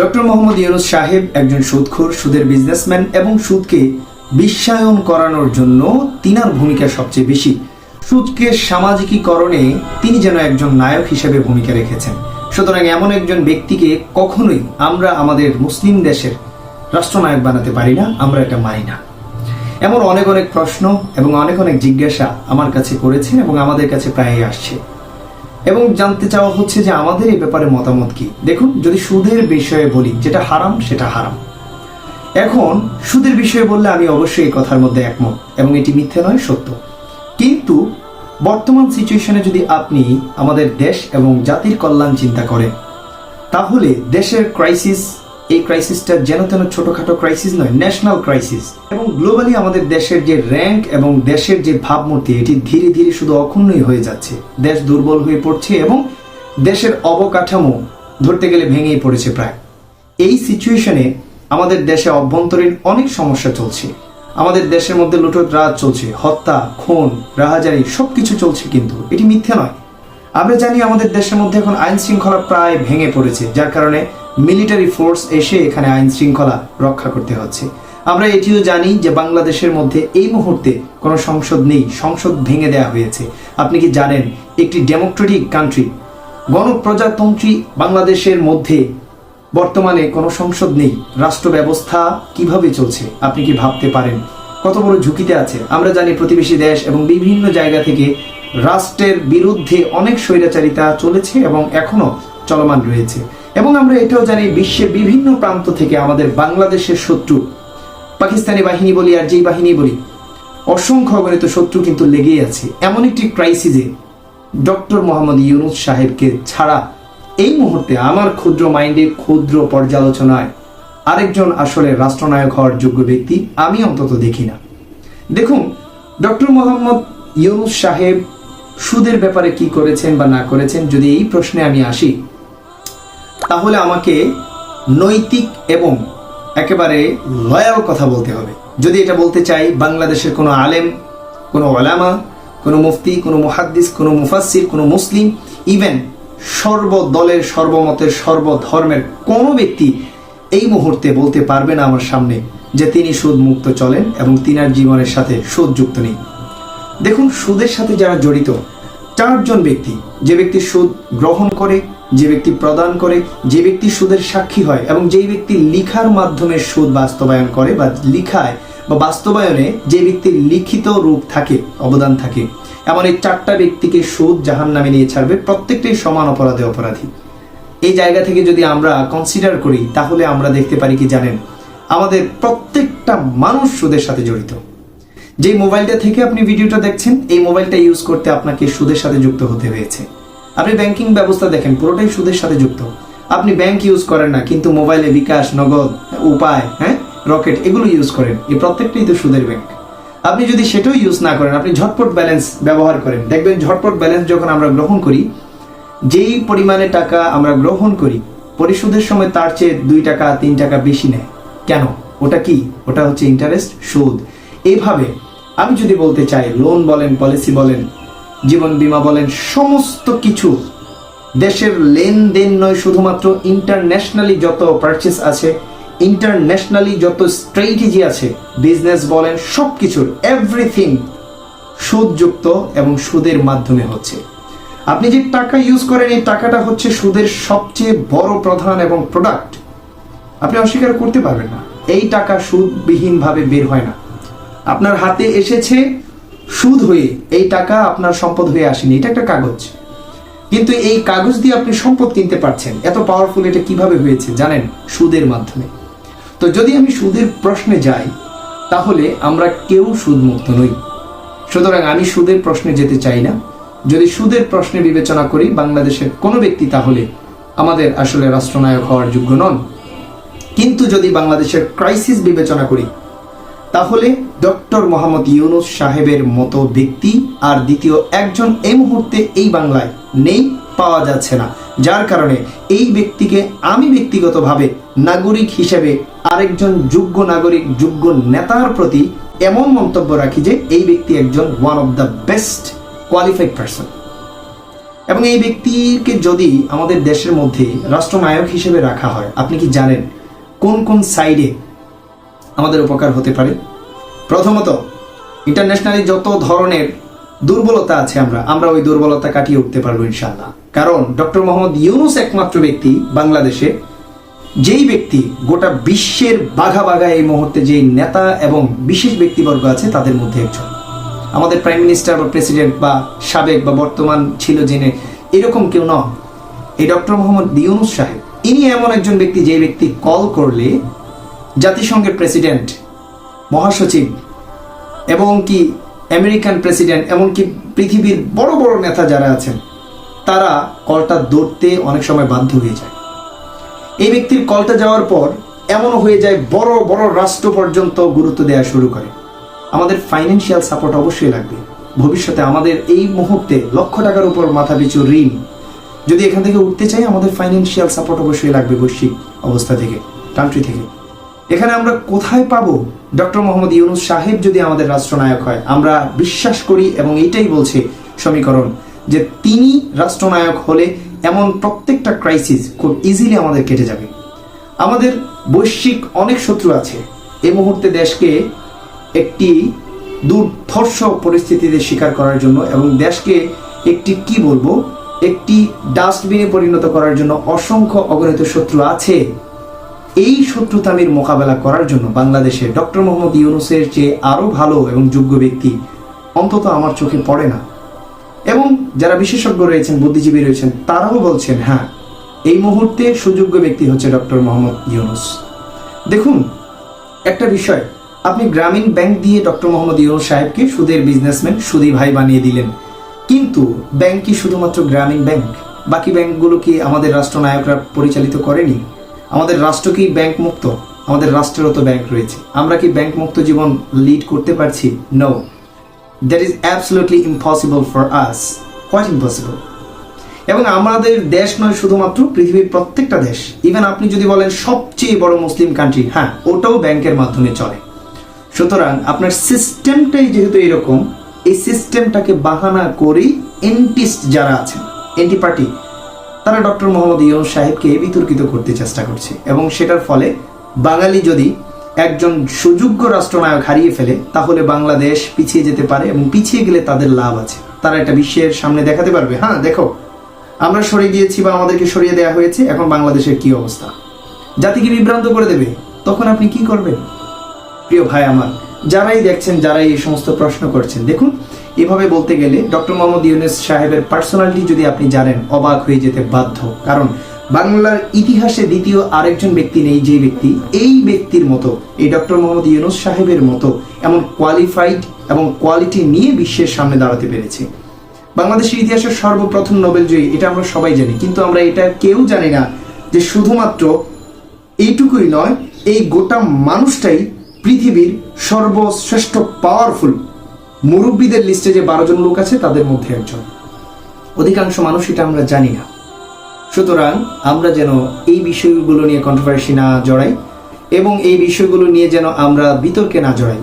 Doctor Mohammad Yunus সাহেব একজন সুদখোর, সুদের বিজনেসম্যান এবং সুদকে বিশ্বায়ন করানোর জন্য তিনার ভূমিকা সবচেয়ে বেশি। সুদকে সামাজিকীকরণে তিনি যেন একজন নায়ক হিসেবে ভূমিকা রেখেছেন। সুতরাং এমন একজন ব্যক্তিকে কখনোই আমরা আমাদের মুসলিম দেশের রাষ্ট্রনায়ক বানাতে পারি না, আমরা এটা মানি না। এমন অনেক অনেক প্রশ্ন এবং অনেক অনেক জিজ্ঞাসা আমার কাছে করেছেন এবং আমাদের কাছে প্রায়ই আসছে। এবং জানতে চাওয়া হচ্ছে যে আমাদের এই ব্যাপারে মতামত কি। দেখুন, যদি সুদের বিষয়ে বলি, যেটা হারাম, সেটা হারাম। এখন, সুদের বিষয়ে বললে আমি অবশ্যই এই কথার মধ্যে একমত, এবং এটি মিথ্যে নয়, সত্য। কিন্তু, বর্তমান সিচুয়েশনে যদি আপনি আমাদের দেশ এবং জাতির কল্যাণ চিন্তা করেন, তাহলে দেশের ক্রাইসিস এই ক্রাইসিসটা যেন তেন ছোটখাটো ক্রাইসিস নয় ন্যাশনাল ক্রাইসিস এবং গ্লোবালি আমাদের দেশের যে র্যাঙ্ক এবং দেশের যে ভাবমূর্তি, এটি ধীরে ধীরে শুধু অক্ষুণ্ণই হয়ে যাচ্ছে। দেশ দুর্বল হয়ে পড়ছে এবং দেশের অবকাঠামো ধরতে গেলে ভেঙেই পড়েছে প্রায়। এই সিচুয়েশনে আমাদের দেশে অভ্যন্তরীণ অনেক সমস্যা চলছে। আমাদের দেশের মধ্যে লুটোত রাজ চলছে, হত্যা, খুন, রাহাজারি, সবকিছু চলছে কিন্তু। এটি মিথ্যা নয়। আমরা জানি আমাদের দেশের মধ্যে এখন আইন শৃঙ্খলা প্রায় ভেঙে পড়েছে, যার কারণে মিলিটারি ফোর্স এসে এখানে আইন শৃঙ্খলা রক্ষা করতে হচ্ছে। আমরা এটিও জানি যে বাংলাদেশের মধ্যে এই মুহূর্তে কোনো সংসদ নেই, সংসদ ভেঙে দেওয়া হয়েছে। আপনি কি জানেন, একটি ডেমোক্রেটিক কান্ট্রি গণপ্রজাতন্ত্রী বাংলাদেশের মধ্যে বর্তমানে কোনো সংসদ নেই রাষ্ট্র ব্যবস্থা কীভাবে চলছে, আপনি কি ভাবতে পারেন? কত বড় ঝুঁকিতে আছে। আমরা জানি প্রতিবেশী দেশ এবং বিভিন্ন জায়গা থেকে রাষ্ট্রের বিরুদ্ধে অনেক স্বৈরাচারিতা চলেছে এবং এখনও চলমান রয়েছে। এবং আমরা এটাও জানি বিশ্বের বিভিন্ন প্রান্ত থেকে আমাদের বাংলাদেশের শত্রু। পাকিস্তানি বাহিনী বলি আর যেই বাহিনী বলি, অসংখ্য অগণিত শত্রু কিন্তু লেগেই আছে। এমন একটি ক্রাইসিসে ডক্টর মোহাম্মদ ইউনুস সাহেবকে ছাড়া এই মুহূর্তে আমার ক্ষুদ্র মাইন্ডে ক্ষুদ্র পর্যালোচনায় আরেকজন আসলে রাষ্ট্রনায়ক হওয়ার যোগ্য ব্যক্তি আমি অন্তত দেখি না। দেখুন, ডক্টর মোহাম্মদ ইউনুস সাহেব সুদের ব্যাপারে কি করেছেন বা না করেছেন যদি এই প্রশ্নে আমি আসি তাহলে আমাকে নৈতিক এবং একেবারে লয়াল কথা বলতে হবে। যদি এটা বলতে চাই, বাংলাদেশের কোনো আলেম, কোনো ওলামা, কোনো মুফতি, কোনো মুহাদ্দিস, কোনো মুফাসির কোনো মুসলিম ইভেন সর্বদলের, সর্বমতের, সর্বধর্মের কোনো ব্যক্তি এই মুহূর্তে বলতে পারবে না আমার সামনে যে তিনি সুদ মুক্ত চলেন এবং তিনার জীবনের সাথে সুদ যুক্ত নেই। দেখুন, সুদের সাথে যারা জড়িত চারজন ব্যক্তি, যে ব্যক্তি সুদ গ্রহণ করে, যে ব্যক্তি প্রদান করে, যে ব্যক্তি সুদের সাক্ষী হয় এবং যেই ব্যক্তি লিখার মাধ্যমে সুদ বাস্তবায়ন করে বা লিখায় বা বাস্তবায়নে যে ব্যক্তির লিখিত রূপ থাকে, অবদান থাকে, এমন এই চারটা ব্যক্তিকে সুদ জাহান নামে নিয়ে ছাড়বে প্রত্যেকটাই সমান অপরাধে অপরাধী। এই জায়গা থেকে যদি আমরা কনসিডার করি, তাহলে আমরা দেখতে পারি কি জানেন? আমাদের প্রত্যেকটা মানুষ সুদের সাথে জড়িত। যে মোবাইলটা থেকে আপনি ভিডিওটা দেখছেন, এই মোবাইলটা ইউজ করতে আপনাকে সুদের সাথে যুক্ত হতে হয়েছে। আপনি ব্যাংকিং ব্যবস্থা দেখেন, পুরোটাই সুদের সাথে যুক্ত। আপনি ব্যাংক ইউজ করেন না, কিন্তু মোবাইলে বিকাশ, নগদ, উপায় হ্যাঁ রকেট, এগুলো ইউজ করেন। এই প্রত্যেকটাই তো সুদের ব্যাংক আপনি যদি সেটাও ইউজ না করেন, আপনি ঝটপট ব্যালেন্স ব্যবহার করেন। দেখবেন ঝটপট ব্যালেন্স যখন আমরা গ্রহণ করি, যেই পরিমাণে টাকা আমরা গ্রহণ করি, পরিশোধের সময় তার চেয়ে দুই টাকা, তিন টাকা বেশি নেয়। কেন? ওটা কি? ওটা হচ্ছে ইন্টারেস্ট সুদ। এইভাবে আমি যদি বলতে চাই লোন বলেন পলিসি বলেন, জীবন বীমা বলেন, সমস্ত কিছু দেশের লেনদেন নয়, শুধুমাত্র ইন্টারন্যাশনালি যত পারচেস আছে ইন্টারন্যাশনালি যত স্ট্র্যাটেজি আছে বিজনেস বলেন সব কিছুর এভরিথিং সুদযুক্ত এবং সুদের মাধ্যমে হচ্ছে। আপনি যে টাকা ইউজ করেন, এই টাকাটা হচ্ছে সুদের সবচেয়ে বড় প্রধান এবং প্রোডাক্ট আপনি অস্বীকার করতে পারবেন না। এই টাকা সুদবিহীনভাবে বের হয় না। আপনার হাতে এসেছে সুদ হয়ে, এই টাকা আপনার সম্পদ হয়ে আসেনি, এটা একটা কাগজ। কিন্তু এই কাগজ দিয়ে আপনি সম্পদ কিনতে পারছেন, এত পাওয়ারফুল এটা কীভাবে হয়েছে জানেন সুদের মাধ্যমে? তো যদি আমি সুদের প্রশ্নে যাই, তাহলে আমরা কেউ সুদমুক্ত নই। সুতরাং আমি সুদের প্রশ্নে যেতে চাই না। যদি সুদের প্রশ্নে বিবেচনা করি, বাংলাদেশের কোনো ব্যক্তি তাহলে আমাদের আসলে রাষ্ট্রনায়ক হওয়ার যোগ্য নন। কিন্তু যদি বাংলাদেশের ক্রাইসিস বিবেচনা করি তাহলে ডক্টর মোহাম্মদ ইউনুস সাহেবের মতো ব্যক্তি আর দ্বিতীয় একজন এই মুহূর্তে এই বাংলায় নেই, পাওয়া যাচ্ছে না। যার কারণে এই ব্যক্তিকে আমি ব্যক্তিগতভাবে নাগরিক হিসেবে আরেকজন যোগ্য নাগরিক, যোগ্য নেতার প্রতি এমন মন্তব্য রাখি যে এই ব্যক্তি একজন one of the best qualified person এবং এই ব্যক্তিকে যদি আমাদের দেশের মধ্যে রাষ্ট্রনায়ক হিসেবে রাখা হয়, আপনি কি জানেন কোন কোন সাইডে আমাদের উপকার হতে পারে। প্রথমত ইন্টারন্যাশনালি যত ধরনের দুর্বলতা আছে আমরা আমরা ওই দুর্বলতা কাটিয়ে উঠতে পারব ইনশাল্লাহ কারণ ডক্টর মোহাম্মদ ইউনুস একমাত্র ব্যক্তি বাংলাদেশে, যেই ব্যক্তি গোটা বিশ্বের বাঘা বাঘা এই মুহূর্তে যেই নেতা এবং বিশেষ ব্যক্তিবর্গ আছে, তাদের মধ্যে একজন। আমাদের প্রাইম মিনিস্টার বা প্রেসিডেন্ট বা সাবেক বা বর্তমান ছিল জেনে এরকম কেউ নন। এই ডক্টর মোহাম্মদ ইউনুস সাহেব, ইনি এমন একজন ব্যক্তি যে ব্যক্তি কল করলে জাতিসংঘের প্রেসিডেন্ট, মহাসচিব, এবং কি আমেরিকান প্রেসিডেন্ট এমনকি পৃথিবীর বড় বড় নেতা যারা আছেন, তারা কলটা ধরতে অনেক সময় বাধ্য হয়ে যায়। এই ব্যক্তির কলটা যাওয়ার পর এমনও হয়ে যায়, বড় বড় রাষ্ট্র পর্যন্ত গুরুত্ব দেওয়া শুরু করে। আমাদের ফাইন্যান্সিয়াল সাপোর্ট অবশ্যই লাগবে। ভবিষ্যতে আমাদের এই মুহূর্তে লক্ষ টাকার উপর মাথা পিছু ঋণ, যদি এখান থেকে উঠতে চাই, আমাদের ফাইন্যান্সিয়াল সাপোর্ট অবশ্যই লাগবে বৈশ্বিক অবস্থা থেকে কান্ট্রি থেকে। এখানে আমরা কোথায় পাবো? ডক্টর মোহাম্মদ ইউনুস সাহেব যদি আমাদের রাষ্ট্রনায়ক হয়, আমরা বিশ্বাস করি এবং এইটাই বলছে সমীকরণ, যে তিনি রাষ্ট্রনায়ক হলে এমন প্রত্যেকটা ক্রাইসিস খুব ইজিলি আমাদের কেটে যাবে। আমাদের বৈশ্বিক অনেক শত্রু আছে। এই মুহূর্তে দেশকে একটি দুর্ধর্ষ পরিস্থিতিতে স্বীকার করার জন্য এবং দেশকে একটি, কি বলব, একটি ডাস্টবিনে পরিণত করার জন্য অসংখ্য অগণিত শত্রু আছে। এই শত্রুতামির মোকাবেলা করার জন্য বাংলাদেশে ডক্টর মোহাম্মদ ইউনুসের চেয়ে আরও ভালো এবং যোগ্য ব্যক্তি অন্তত আমার চোখে পড়ে না। এবং যারা বিশেষজ্ঞ রয়েছেন, বুদ্ধিজীবী রয়েছেন, তারাও বলছেন হ্যাঁ এই মুহূর্তে সুযোগ্য ব্যক্তি হচ্ছে ডক্টর মোহাম্মদ ইউনুস। দেখুন, একটা বিষয়, আপনি গ্রামীণ ব্যাংক দিয়ে ডক্টর মোহাম্মদ ইউনুস সাহেবকে সুদের বিজনেসম্যান, সুদী ভাই বানিয়ে দিলেন। কিন্তু ব্যাংক কি শুধুমাত্র গ্রামীণ ব্যাংক? বাকি ব্যাংকগুলো কি আমাদের রাষ্ট্রনায়করা পরিচালিত করেনি? আমাদের রাষ্ট্র কি ব্যাংক মুক্ত? আমাদের রাষ্ট্রেরও তো ব্যাংক রয়েছে। আমরা কি ব্যাংক মুক্ত জীবন লিড করতে পারছি? No that is absolutely impossible for us what impossible এবং আমাদের দেশ নয় শুধুমাত্র, পৃথিবীর প্রত্যেকটা দেশ। ইভেন আপনি যদি বলেন সবচেয়ে বড় মুসলিম কান্ট্রি হ্যাঁ ওটাও ব্যাংকের মাধ্যমে চলে। সুতরাং আপনার সিস্টেমটাই যেহেতু এরকম, এই সিস্টেমটাকে বাহানা করেই এন্টিস্ট যারা আছেন এন্টি পার্টি তারা ডক্টর মোহাম্মদ ইউনুস সাহেবকে বিতর্কিত করতে চেষ্টা করছে এবং সেটার ফলে বাঙালি যদি একজন সুযোগ্য রাষ্ট্রনায়ক হারিয়ে ফেলে, তাহলে বাংলাদেশ পিছিয়ে যেতে পারে এবং পিছিয়ে গেলে তাদের লাভ আছে। তারা এটা বিশ্বের সামনে দেখাতে পারবে। হ্যাঁ দেখো, আমরা সরিয়ে দিয়েছি বা আমাদেরকে সরিয়ে দেওয়া হয়েছে, এখন বাংলাদেশের কি অবস্থা? জাতিকে বিভ্রান্ত করে দেবে, তখন আপনি কি করবেন? প্রিয় ভাই আমার, যারাই দেখছেন, যারাই এই সমস্ত প্রশ্ন করছেন, দেখুন এভাবে বলতে গেলে ডক্টর মোহাম্মদ ইউনুস সাহেবের পার্সোনালিটি যদি আপনি জানেন, অবাক হয়ে যেতে বাধ্য। কারণ বাংলার ইতিহাসে দ্বিতীয় আরেকজন ব্যক্তি নেই যে ব্যক্তি এই ব্যক্তির মতো, এই ডক্টর মোহাম্মদ ইউনুস সাহেবের মতো এমন কোয়ালিফাইড এবং কোয়ালিটি নিয়ে বিশ্বের সামনে দাঁড়াতে পেরেছে। বাংলাদেশের ইতিহাসের সর্বপ্রথম নোবেল জয়ী, এটা আমরা সবাই জানি, কিন্তু আমরা এটা কেউ জানি না যে শুধুমাত্র এইটুকুই নয়, এই গোটা মানুষটাই পৃথিবীর সর্বশ্রেষ্ঠ পাওয়ারফুল মুরব্বীদের লিস্টে যে বারো জন লোক আছে, তাদের মধ্যে একজন। অধিকাংশ মানুষ এটা আমরা জানি না। সুতরাং আমরা যেন এই বিষয়গুলো নিয়ে কন্ট্রোভার্সি না জড়াই এবং এই বিষয়গুলো নিয়ে যেন আমরা বিতর্কে না জড়াই।